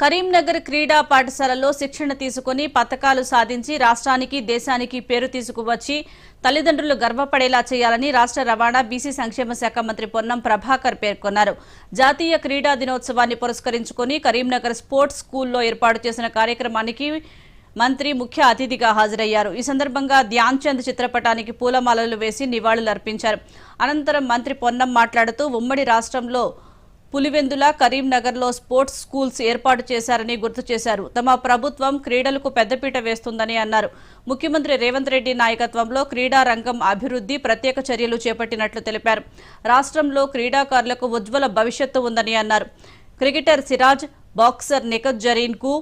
కరీంనగర్ క్రీడా పాఠశాలలో శిక్షణ తీసుకుని పథకాలు సాధించి రాష్ట్రానికి దేశానికి పేరు తీసుకువచ్చి తల్లిదండ్రులు గర్వపడేలా చేయాలని రాష్ట్ర రవాణా బీసీ సంక్షేమ శాఖ మంత్రి పొన్నం ప్రభాకర్ పేర్కొన్నారు. జాతీయ క్రీడా దినోత్సవాన్ని పురస్కరించుకుని కరీంనగర్ స్పోర్ట్స్ స్కూల్లో ఏర్పాటు చేసిన కార్యక్రమానికి మంత్రి ముఖ్య అతిథిగా హాజరయ్యారు. ఈ సందర్భంగా ధ్యాన్ చంద్ చిత్రపటానికి పూలమాలలు వేసి నివాళులర్పించారు. అనంతరం మంత్రి పొన్నం మాట్లాడుతూ ఉమ్మడి రాష్ట్రంలో పులివెందుల కరీంనగర్లో స్పోర్ట్స్ స్కూల్స్ ఏర్పాటు చేశారని గుర్తు చేశారు. తమ ప్రభుత్వం క్రీడలకు పెద్దపీట వేస్తుందని అన్నారు. ముఖ్యమంత్రి రేవంత్ రెడ్డి నాయకత్వంలో క్రీడా రంగం అభివృద్ధి ప్రత్యేక చర్యలు చేపట్టినట్లు తెలిపారు. రాష్ట్రంలో క్రీడాకారులకు ఉజ్వల భవిష్యత్తు ఉందని అన్నారు. క్రికెటర్ సిరాజ్ బాక్సర్ నికత్ జరీన్కు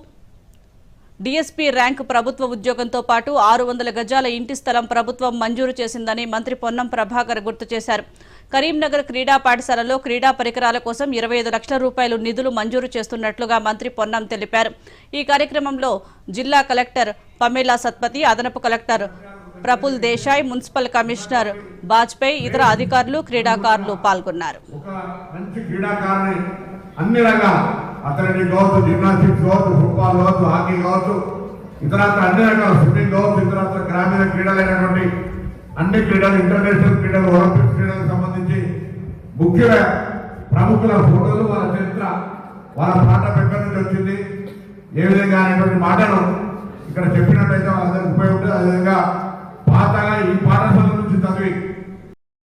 డీఎస్పీ ర్యాంక్ ప్రభుత్వ ఉద్యోగంతో పాటు ఆరు వందల గజాల ఇంటి స్థలం ప్రభుత్వం మంజూరు చేసిందని మంత్రి పొన్నం ప్రభాకర్ గుర్తు చేశారు. కరీంనగర్ క్రీడా పాఠశాలలో క్రీడా పరికరాల కోసం ఇరవై లక్షల రూపాయలు నిధులు మంజూరు చేస్తున్నట్లుగా మంత్రి పొన్నం తెలిపారు. ఈ కార్యక్రమంలో జిల్లా కలెక్టర్ పమేలా సత్పతి అదనపు collector Praful Desai municipal commissioner Bajpai ఇతర అధికారులు క్రీడాకారులు పాల్గొన్నారు. ఒక అన్ని రకాల అథ్లెటిక్ కావచ్చు జిమ్నాస్టిక్స్ కావచ్చు ఫుట్బాల్ కావచ్చు హాకీ కావచ్చు ఇతరత్ర అన్ని రకాల స్విమ్మింగ్ కావచ్చు ఇతరత్ర గ్రామీణ క్రీడలైనటువంటి అన్ని క్రీడలు ఇంటర్నేషనల్ క్రీడలు ఒలింపిక్ ముఖ్య ప్రముఖుల ఫోటోలు వాళ్ళ చరిత్ర వాళ్ళ పాట పెట్టడం నుంచి వచ్చింది ఏ విధంగా అనేటువంటి మాటను ఇక్కడ చెప్పినట్టయితే వాళ్ళందరికీ ఉపయోగపడుతుంది అదేవిధంగా పాతగా ఈ పాట